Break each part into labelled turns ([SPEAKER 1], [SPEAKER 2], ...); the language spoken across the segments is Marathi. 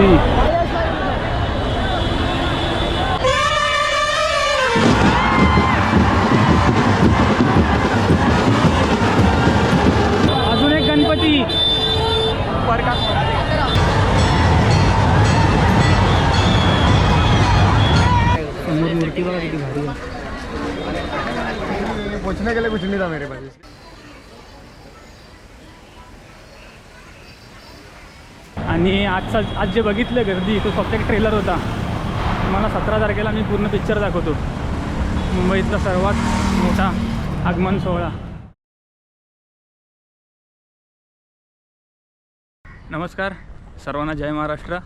[SPEAKER 1] गर्दी अजून एक भारी
[SPEAKER 2] के लिए कुछ नहीं था मेरे पास
[SPEAKER 1] आणि आजचा आज जे बघितलं गर्दी तो फक्त एक ट्रेलर होता. तुम्हाला सतरा तारखेला मी पूर्ण पिक्चर दाखवतो. मुंबईतला सर्वात मोठा आगमन सोहळा. नमस्कार सर्वांना जय महाराष्ट्र.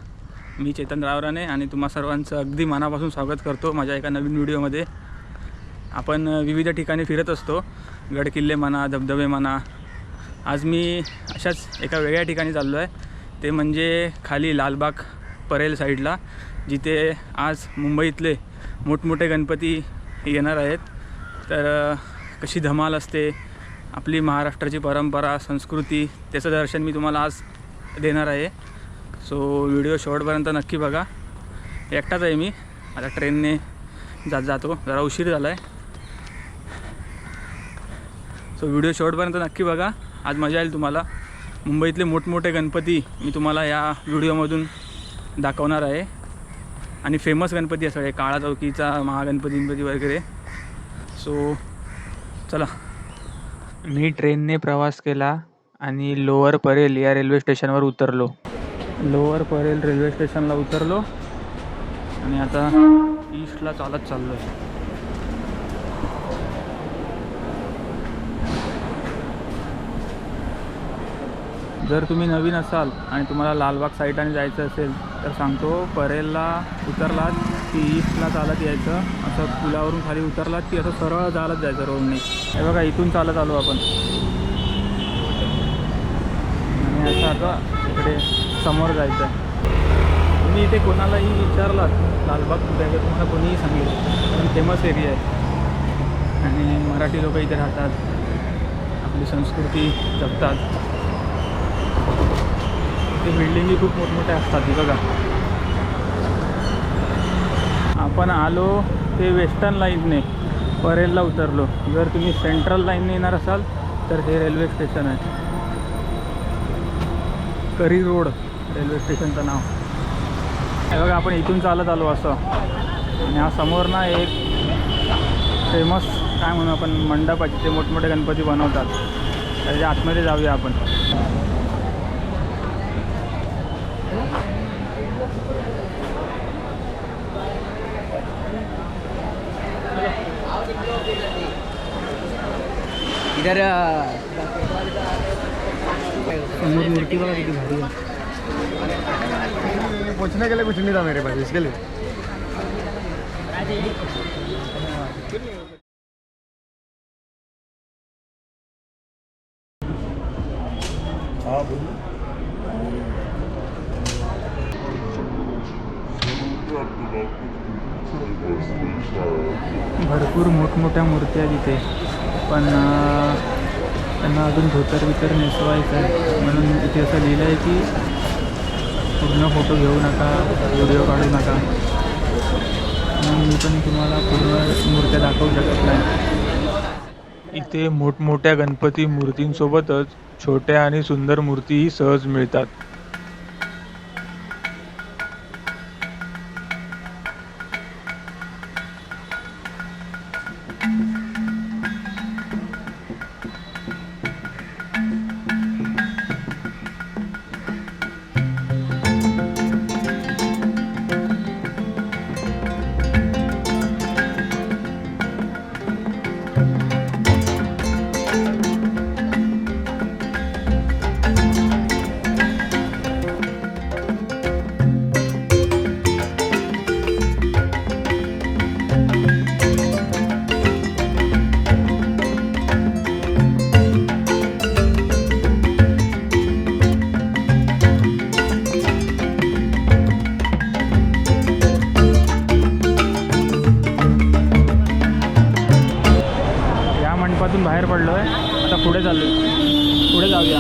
[SPEAKER 1] मी चेतन रावराने आणि तुम्हा सर्वांचं अगदी मनापासून स्वागत करतो माझ्या एका नवीन व्हिडिओमध्ये. आपण विविध ठिकाणी फिरत असतो. गडकिल्ले म्हणा धबधबे म्हणा. आज मी अशाच एका वेगळ्या ठिकाणी चाललो आहे ते म्हणजे खाली लालबाग परेल साईडला जिथे आज मुंबईतले मोठमोठे गणपती येणार आहेत. तर कशी धमाल असते आपली महाराष्ट्राची परंपरा संस्कृती त्याचं दर्शन मी तुम्हाला आज देणार आहे. सो व्हिडिओ शेवटपर्यंत नक्की बघा. एकटाच आहे मी. आता ट्रेनने जात जातो. जरा उशीर झाला आहे सो व्हिडिओ शेवटपर्यंत नक्की बघा. आज मजा येईल तुम्हाला. मुंबईतले मोठमोठे गणपती मी तुम्हाला या व्हिडिओमधून दाखवणार आहे. आणि फेमस गणपती आहे सगळे काळा चौकीचा महागणपती गणपती वगैरे. सो चला. मी ट्रेनने प्रवास केला आणि लोअर परेल या रेल्वे स्टेशनवर उतरलो. लोअर परेल रेल्वे स्टेशनला उतरलो. आणि आता ईस्टला चालत चाललो आहे जर तुम्ही नवीन असाल आणि तुम्हाला लालबाग साईडाने जायचं असेल तर सांगतो परेलला उतरलात की ईस्टला चालत यायचं. असं पुलावरून खाली उतरलात की असं सरळ चालत जायचं रोडने हे बघा इथून चालत आलो आपण. आणि असं आता इकडे समोर जायचं आहे तुम्ही इथे कोणालाही विचारलात लालबाग कुठे आहे तुम्हाला कोणीही सांगेल. कारण फेमस एरिया आहे. आणि मराठी लोक इथे राहतात. आपली संस्कृती जपतात. ते बिल्डिंगी खूप मोठमोठ्या असतात बघा. आपण आलो ते वेस्टर्न लाईनने परेलला उतरलो. जर तुम्ही सेंट्रल लाईनने येणार असाल तर हे रेल्वे स्टेशन आहे. करी रोड रेल्वे स्टेशनचं नाव. हे बघा आपण इथून चालत आलो असं. आणि हा समोर ना एक फेमस काय म्हणू आपण मंडपाचे ते मोठमोठे गणपती बनवतात. त्याच्या आतमध्ये जाऊया आपण.
[SPEAKER 2] इधर
[SPEAKER 1] समोर मूर्ती बघा किती भारी आहे.
[SPEAKER 2] पूछने के लिए कुछ नहीं था मेरे पास इसके लिए.
[SPEAKER 1] भरपूर मोठमोठ्या मूर्त्या इथे पण त्यांना अजून धोतर बितर नेसवायचं आहे. म्हणून इथे असं लिहिलं आहे की पूर्ण फोटो घेऊ नका व्हिडिओ काढू नका. म्हणून मी पण तुम्हाला पूर्ण मूर्त्या दाखवू शकत नाही. इथे मोठमोठ्या गणपती मूर्तींसोबतच छोट्या आणि सुंदर मूर्तीही सहज मिळतात. कॅम्पातून बाहेर पडलो आहे आता पुढे चाललो आहे पुढे जाऊया.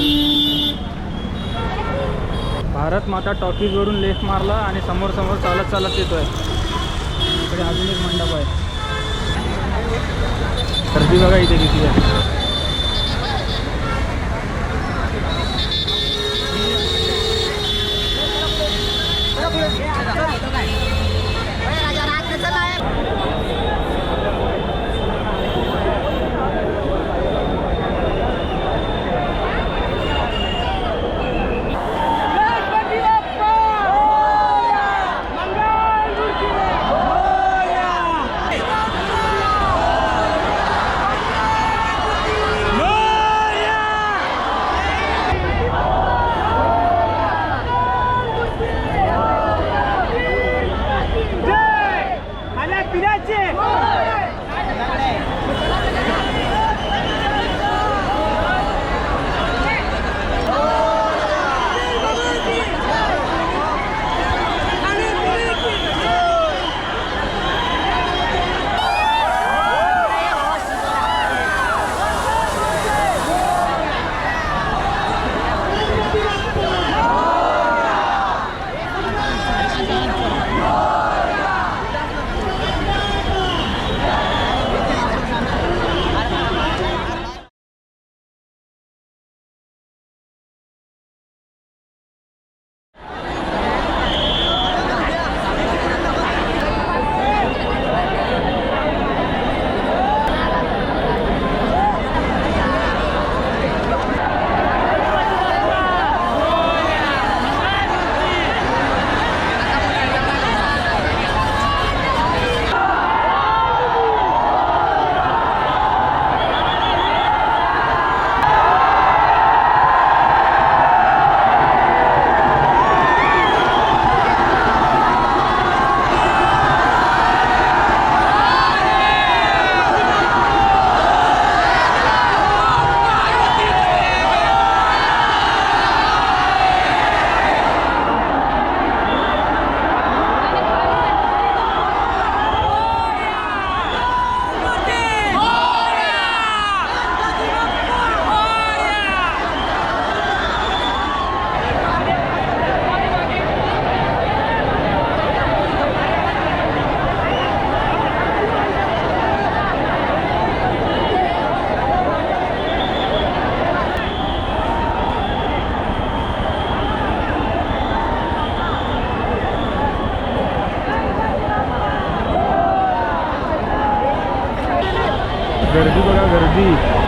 [SPEAKER 1] भारत माता टॉकीजवरून लेफ मारला आणि समोर समोर चालत चालत येतो आहे इकडे अजून एक मंडप आहे. गर्दी बघा इथे किती आहे. Yeah. गर्दी बघा गर्दी.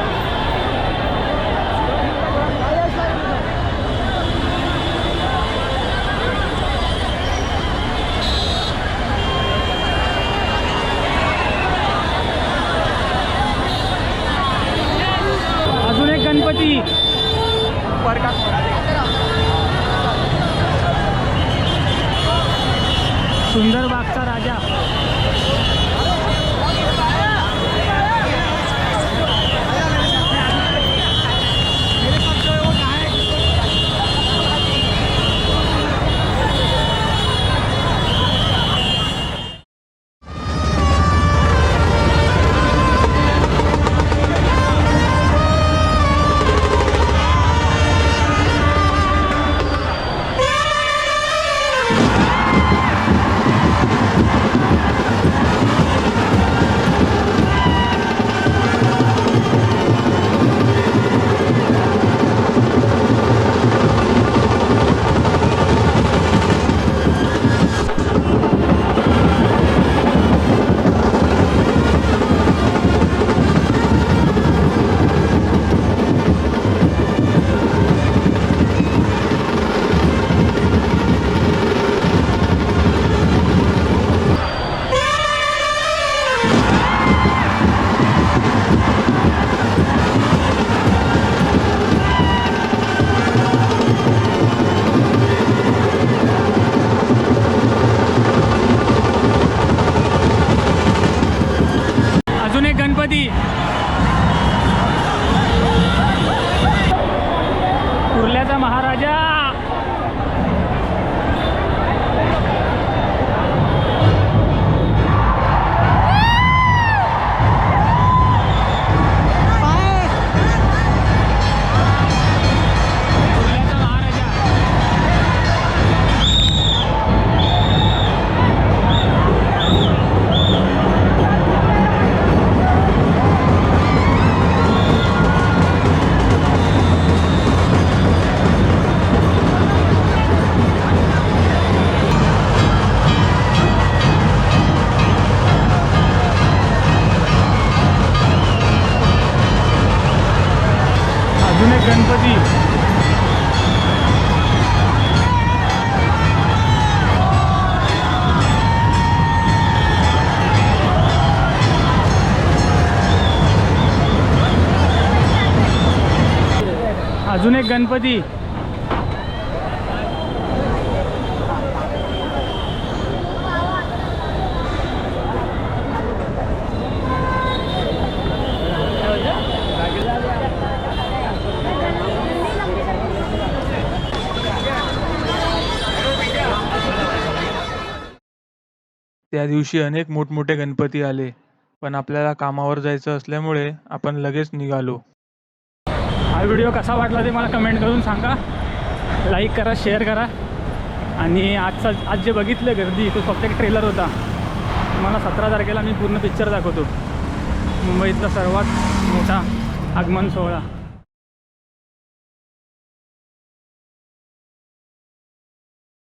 [SPEAKER 1] अजून एक गणपती. अजून एक गणपती.
[SPEAKER 3] त्या दिवशी अनेक मोठमोठे गणपती आले पण आपल्याला कामावर जायचं असल्यामुळे आपण लगेच निघालो.
[SPEAKER 1] हा व्हिडिओ कसा वाटला ते मला कमेंट करून सांगा. लाईक करा शेअर करा. आणि आजचा आज जे बघितलं गर्दी तो फक्त एक ट्रेलर होता. तुम्हाला सतरा तारखेला मी पूर्ण पिक्चर दाखवतो. मुंबईतला सर्वात मोठा आगमन सोहळा.